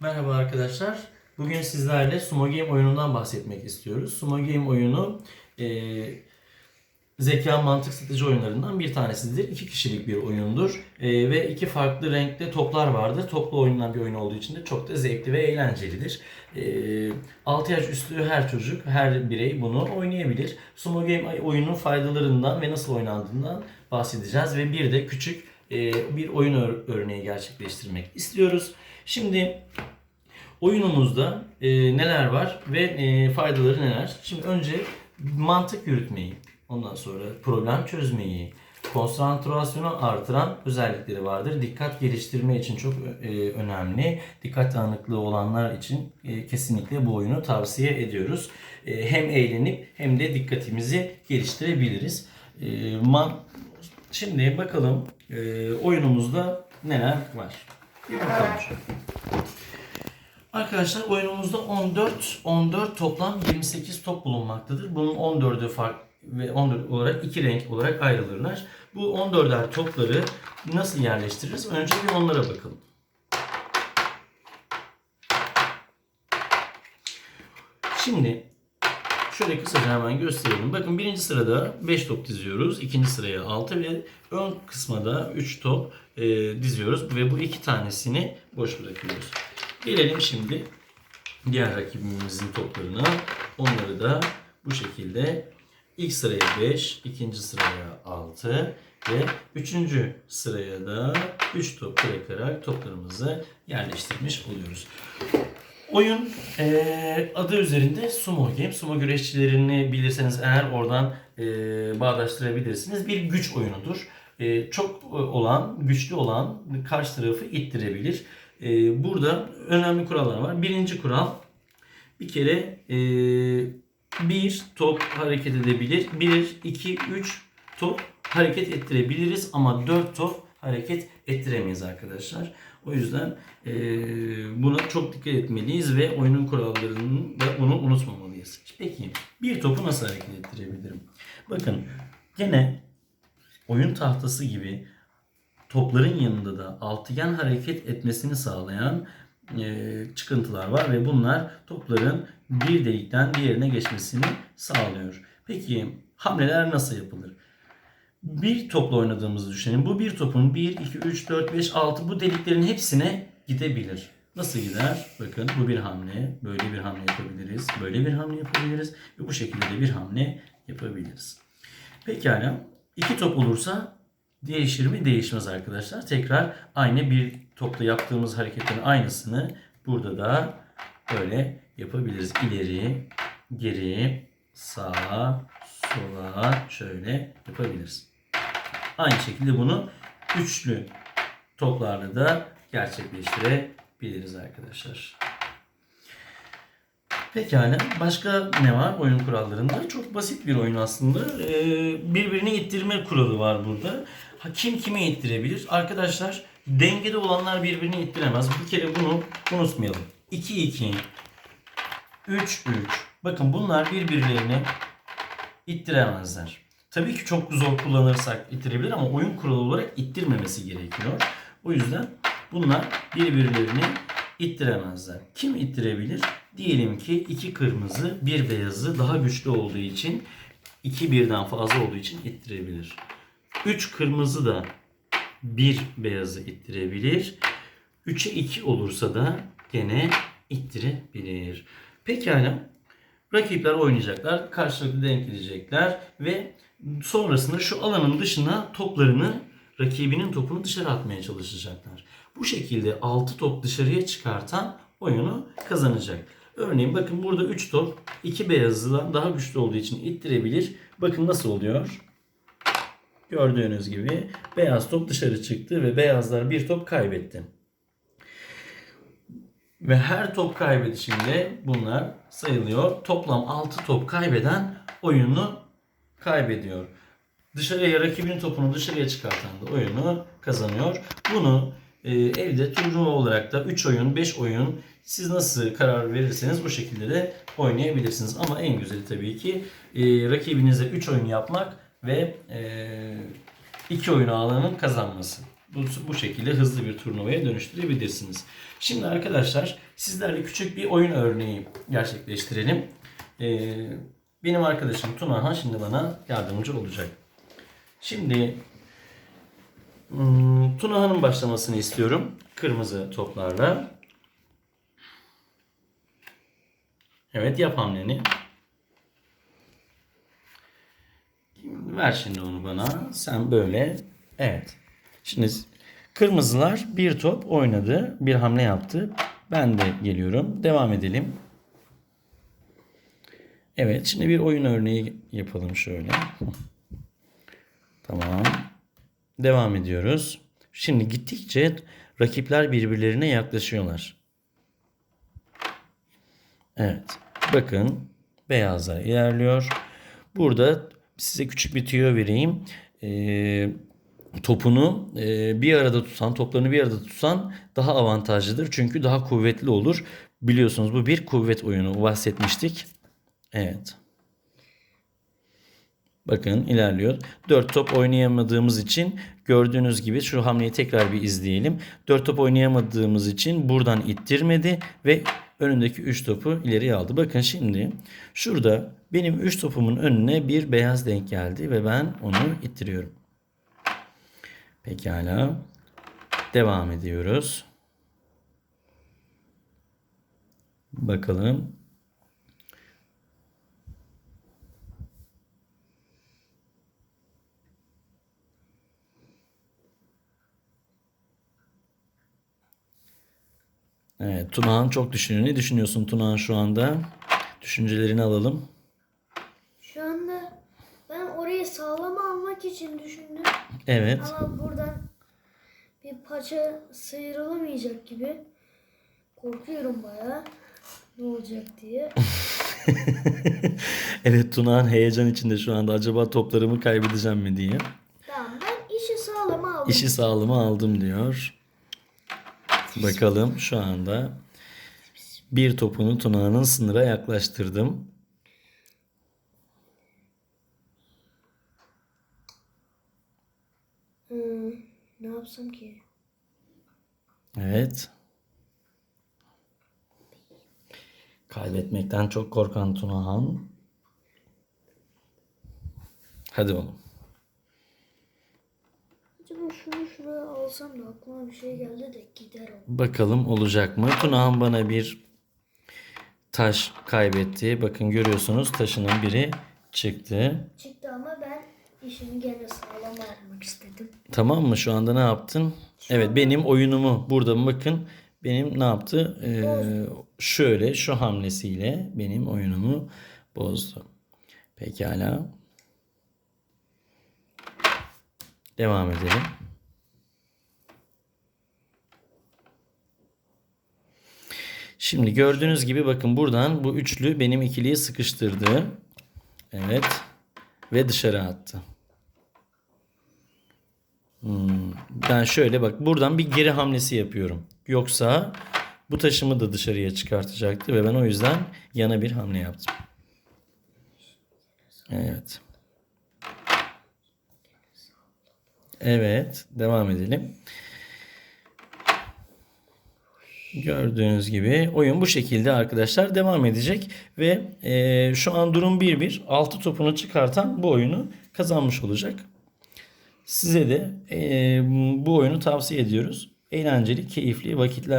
Merhaba arkadaşlar. Bugün sizlerle Sumo Game oyunundan bahsetmek istiyoruz. Sumo Game oyunu e, zeka mantık strateji oyunlarından bir tanesidir. İki kişilik bir oyundur. E, ve iki farklı renkte toplar vardır. Toplu oynanan bir oyun olduğu için de çok da zevkli ve eğlencelidir. E, 6 yaş üstü her çocuk, her birey bunu oynayabilir. Sumo Game oyunun faydalarından ve nasıl oynandığından bahsedeceğiz. Ve bir de küçük e, bir oyun ör- örneği gerçekleştirmek istiyoruz. Şimdi oyunumuzda e, neler var ve e, faydaları neler? Şimdi önce mantık yürütmeyi, ondan sonra problem çözmeyi, konsantrasyonu artıran özellikleri vardır. Dikkat geliştirme için çok e, önemli. Dikkat dağınıklığı olanlar için e, kesinlikle bu oyunu tavsiye ediyoruz. E, hem eğlenip hem de dikkatimizi geliştirebiliriz. E, man, şimdi bakalım e, oyunumuzda neler var. Arkadaşlar oyunumuzda 14 14 toplam 28 top bulunmaktadır. Bunun 14'ü fark ve 14 olarak iki renk olarak ayrılırlar. Bu 14'er topları nasıl yerleştiririz? Önce bir onlara bakalım. Şimdi şöyle kısaca hemen gösterelim. Bakın birinci sırada 5 top diziyoruz. ikinci sıraya 6 ve ön kısma da 3 top e, diziyoruz. Ve bu iki tanesini boş bırakıyoruz. Gelelim şimdi diğer rakibimizin toplarına. Onları da bu şekilde ilk sıraya 5, ikinci sıraya 6 ve üçüncü sıraya da 3 top bırakarak toplarımızı yerleştirmiş oluyoruz. Oyun eee, adı üzerinde sumo game. Sumo güreşçilerini bilirseniz eğer oradan eee, bağdaştırabilirsiniz. Bir güç oyunudur. Eee, çok e, olan, güçlü olan karşı tarafı ittirebilir. Eee, burada önemli kurallar var. Birinci kural bir kere eee, bir top hareket edebilir. Bir, iki, üç top hareket ettirebiliriz ama dört top hareket ettiremeyiz arkadaşlar. O yüzden eee, buna çok dikkat etmeliyiz ve oyunun kurallarını da bunu unutmamalıyız. Peki bir topu nasıl hareket ettirebilirim? Bakın gene oyun tahtası gibi topların yanında da altıgen hareket etmesini sağlayan e, çıkıntılar var ve bunlar topların bir delikten diğerine geçmesini sağlıyor. Peki hamleler nasıl yapılır? Bir topla oynadığımızı düşünelim. Bu bir topun 1, 2, 3, 4, 5, 6 bu deliklerin hepsine gidebilir. Nasıl gider? Bakın bu bir hamle. Böyle bir hamle yapabiliriz. Böyle bir hamle yapabiliriz. Ve bu şekilde de bir hamle yapabiliriz. Pekala. İki top olursa değişir mi? Değişmez arkadaşlar. Tekrar aynı bir topla yaptığımız hareketlerin aynısını burada da böyle yapabiliriz. İleri, geri, sağa, sola şöyle yapabiliriz. Aynı şekilde bunu üçlü toplarla da gerçekleştirebiliriz arkadaşlar. Pekala. Başka ne var oyun kurallarında? Çok basit bir oyun aslında. Ee, birbirini ittirme kuralı var burada. Ha, kim kimi ittirebilir? Arkadaşlar dengede olanlar birbirini ittiremez. Bir kere bunu unutmayalım. 2-2, 3-3. Bakın bunlar birbirlerini ittiremezler. Tabii ki çok zor kullanırsak ittirebilir ama oyun kuralı olarak ittirmemesi gerekiyor. O yüzden bunlar birbirlerini ittiremezler. Kim ittirebilir? Diyelim ki iki kırmızı, bir beyazı daha güçlü olduğu için iki birden fazla olduğu için ittirebilir. Üç kırmızı da bir beyazı ittirebilir. 3'e 2 olursa da gene ittirebilir. Pekala. Rakipler oynayacaklar. Karşılıklı denk edecekler ve sonrasında şu alanın dışına toplarını rakibinin topunu dışarı atmaya çalışacaklar. Bu şekilde 6 top dışarıya çıkartan oyunu kazanacak. Örneğin bakın burada 3 top 2 beyazlıdan daha güçlü olduğu için ittirebilir. Bakın nasıl oluyor? Gördüğünüz gibi beyaz top dışarı çıktı ve beyazlar bir top kaybetti. Ve her top kaybedişinde bunlar sayılıyor. Toplam 6 top kaybeden oyunu kaybediyor. Dışarıya rakibinin topunu dışarıya çıkartan da oyunu kazanıyor. Bunu e, evde turnuva olarak da 3 oyun, 5 oyun siz nasıl karar verirseniz bu şekilde de oynayabilirsiniz. Ama en güzeli tabii ki e, rakibinize 3 oyun yapmak ve 2 oyun alanın kazanması. bu, bu şekilde hızlı bir turnuvaya dönüştürebilirsiniz. Şimdi arkadaşlar sizlerle küçük bir oyun örneği gerçekleştirelim. Ee, benim arkadaşım Tunahan şimdi bana yardımcı olacak. Şimdi hmm, Tunahan'ın başlamasını istiyorum. Kırmızı toplarla. Evet yap hamleni. Ver şimdi onu bana. Sen böyle. Evet. Şimdi kırmızılar bir top oynadı. Bir hamle yaptı. Ben de geliyorum. Devam edelim. Evet. Şimdi bir oyun örneği yapalım şöyle. Tamam. Devam ediyoruz. Şimdi gittikçe rakipler birbirlerine yaklaşıyorlar. Evet. Bakın beyazlar ilerliyor. Burada size küçük bir tüyo vereyim. Ee, topunu e, bir arada tutan, toplarını bir arada tutan daha avantajlıdır. Çünkü daha kuvvetli olur. Biliyorsunuz bu bir kuvvet oyunu bahsetmiştik. Evet. Bakın ilerliyor. 4 top oynayamadığımız için gördüğünüz gibi şu hamleyi tekrar bir izleyelim. 4 top oynayamadığımız için buradan ittirmedi ve önündeki 3 topu ileriye aldı. Bakın şimdi şurada benim 3 topumun önüne bir beyaz denk geldi ve ben onu ittiriyorum. Pekala. Devam ediyoruz. Bakalım. Evet, Tunağan çok düşünüyor. Ne düşünüyorsun Tunağan şu anda? Düşüncelerini alalım. Şu anda ben orayı sağlam almak için düşündüm. Evet. Ama buradan bir paça sıyrılamayacak gibi. Korkuyorum bayağı. Ne olacak diye. evet Tunağan heyecan içinde şu anda. Acaba toplarımı kaybedeceğim mi diye. Tamam ben işi sağlam aldım. İşi sağlama aldım diyor. Bakalım şu anda bir topunu Tunağan'ın sınıra yaklaştırdım. Hmm, ne yapsam ki? Evet. Kaybetmekten çok korkan Tunahan. Hadi oğlum. Acaba şunu alsam da aklıma bir şey geldi de gider o. Bakalım olacak mı? Tunahan bana bir taş kaybetti. Bakın görüyorsunuz taşının biri çıktı. Çıktı ama ben işimi gene sağlam almak istedim. Tamam mı? Şu anda ne yaptın? Evet benim oyunumu burada bakın benim ne yaptı? Ee, şöyle şu hamlesiyle benim oyunumu bozdu. Pekala. Devam edelim. Şimdi gördüğünüz gibi bakın buradan bu üçlü benim ikiliyi sıkıştırdı. Evet. Ve dışarı attı. Hmm, Ben şöyle bak buradan bir geri hamlesi yapıyorum. Yoksa bu taşımı da dışarıya çıkartacaktı ve ben o yüzden yana bir hamle yaptım. Evet. Evet, devam edelim. Gördüğünüz gibi oyun bu şekilde arkadaşlar devam edecek ve eee, şu an durum 1-1. 6 topunu çıkartan bu oyunu kazanmış olacak. Size de eee, bu oyunu tavsiye ediyoruz. Eğlenceli, keyifli vakitler